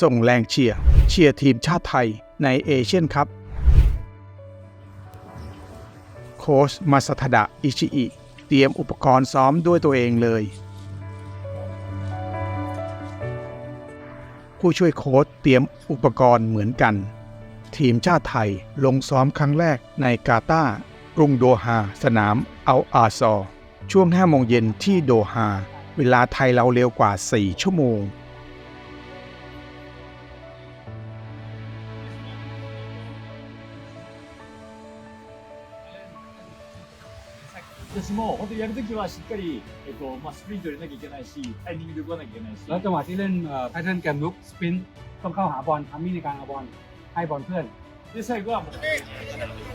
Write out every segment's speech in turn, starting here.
ส่งแรงเชียร์เชียร์ทีมชาติไทยในเอเชียนคัพโค้ชมาสทดะอิชิอิเตรียมอุปกรณ์ซ้อมด้วยตัวเองเลย ผู้ช่วยโค้ชเตรียมอุปกรณ์เหมือนกัน ทีมชาติไทยลงซ้อมครั้งแรกในกาตาร์กรุงโดฮาสนามอัลอาซอ ช่วง5โมงเย็นที่โดฮา เวลาไทยเราเร็วกว่า 4 ชั่วโมง 私も本当にやるときはしっかり、えっとまあ、スプリント入れなきゃいけないし、タイミングで動かなきゃいけないし、 แล้วจังหวะที่เล่นแพทเทิร์นเกมลุกสปินต้องเข้าหาบอลทำมิ่งในการเอาบอลให้บอลเพื่อน で最後はもう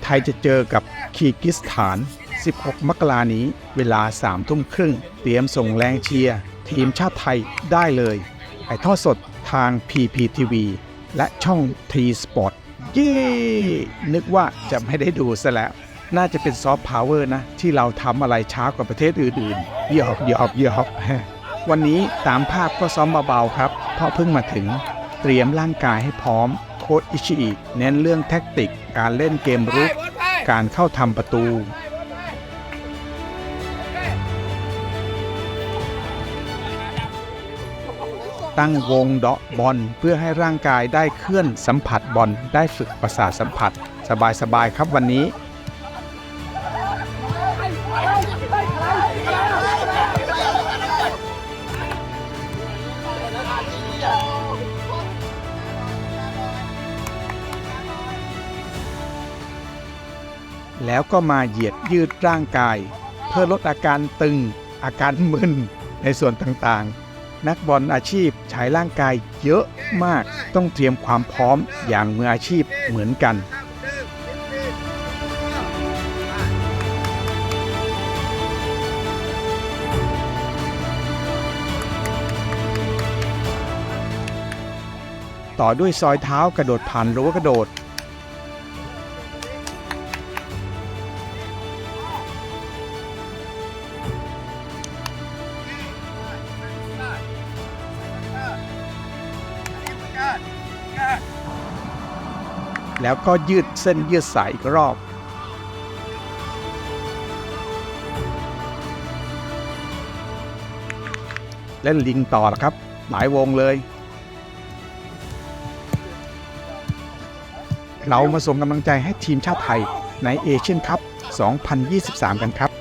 ไทยจะเจอกับคีร์กิสถาน 16 มกรานี้ เวลา 3 ทุ่มครึ่ง เตรียมส่งแรงเชียร์ ทีมชาติไทยได้เลยถ่ายทอดสดทาง PPTV และช่อง T Sport เย้นึกว่าจะไม่ได้ดูซะแล้ว น่าจะเป็นซอฟต์พาวเวอร์นะ ที่เราทำอะไรช้ากว่าประเทศอื่นๆหยอกหยอกหยอกวันนี้ตามภาพก็ซ้อมเบาๆครับ เพราะเพิ่งมาถึงเตรียมร่างกายให้พร้อม โค้ชอิชิอิเน้นเรื่องแท็กติก การเล่นเกมรุก การเข้าทำประตู ตั้งวงเดาะบอลเพื่อให้ร่างกายได้เคลื่อนสัมผัสบอลได้ฝึกประสาทสัมผัส สบายๆครับวันนี้ แล้วก็มาเหยียดยืดร่างกาย เพื่อลดอาการตึง อาการมึนในส่วนต่างๆ นักบอลอาชีพใช้ร่างกายเยอะมากต้องเตรียมความพร้อมอย่างมืออาชีพเหมือนกัน ต่อด้วยซอยเท้ากระโดดผ่านรั้วกระโดด แล้วก็ยืดเส้นยืดสายอีกรอบเล่นลิงต่อละครับ หลายวงเลย เรามาส่งกำลังใจให้ทีมชาติไทยในเอเชียนคัพ 2023 กันครับ